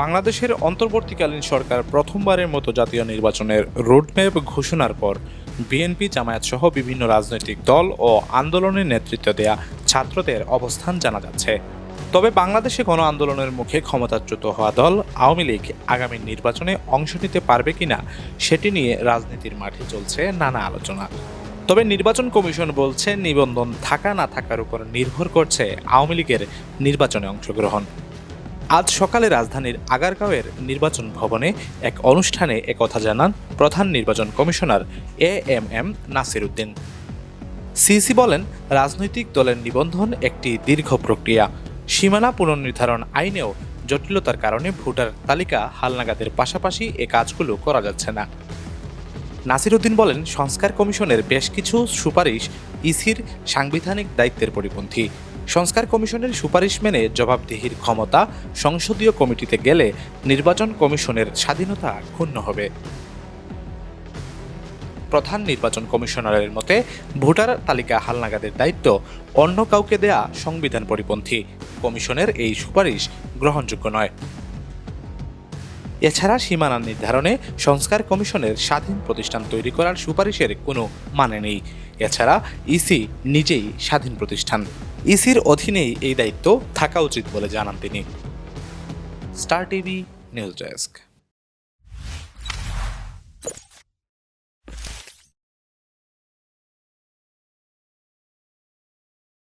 বাংলাদেশের অন্তর্বর্তীকালীন সরকার প্রথমবারের মতো জাতীয় নির্বাচনের রোডম্যাপ ঘোষণার পর বিএনপি জামায়াত সহ বিভিন্ন রাজনৈতিক দল ও আন্দোলনের নেতৃত্ব দেয়া ছাত্রদের অবস্থান জানা যাচ্ছে। তবে বাংলাদেশে গণ আন্দোলনের মুখে ক্ষমতাচ্যুত হওয়া দল আওয়ামী লীগ আগামী নির্বাচনে অংশ নিতে পারবে কিনা সেটি নিয়ে রাজনীতির মাঠে চলছে নানা আলোচনা। তবে নির্বাচন কমিশন বলছে, নিবন্ধন থাকা না থাকার উপর নির্ভর করছে আওয়ামী লীগের নির্বাচনে অংশগ্রহণ। আজ সকালে রাজধানীর আগারগাঁওয়ের নির্বাচন ভবনে এক অনুষ্ঠানে একথা জানান প্রধান নির্বাচন commissioner A M M Nasir Uddin CC বলেন, রাজনৈতিক দলের নিবন্ধন একটি দীর্ঘ প্রক্রিয়া। সীমানা পুনর্নির্ধারণ আইনেও জটিলতার কারণে ভোটার তালিকা হালনাগাদের পাশাপাশি এ কাজগুলো করা যাচ্ছে না। নাসির উদ্দিন বলেন, সংস্কার কমিশনের বেশ কিছু সুপারিশ ইসির সাংবিধানিক দায়িত্বের পরিপন্থী। সংস্কার কমিশনের সুপারিশ মেনে জবাবদিহির ক্ষমতা সংসদীয় কমিটিতে গেলে নির্বাচন কমিশনের স্বাধীনতা ক্ষুণ্ণ হবে। প্রধান নির্বাচন কমিশনারের মতে, ভোটার তালিকা হালনাগাদের দায়িত্ব অন্য কাউকে দেয়া সংবিধান পরিপন্থী কমিশনের এই সুপারিশ গ্রহণযোগ্য নয়। এছাড়া সীমানা নির্ধারণে সংস্কার কমিশনের স্বাধীন প্রতিষ্ঠান তৈরি করার সুপারিশের কোনো মানে নেই। এছাড়া ইসি নিজেই স্বাধীন প্রতিষ্ঠান। ইসির অধীনেই এই দায়িত্ব থাকা উচিত বলে জানান তিনি। Star TV news desk.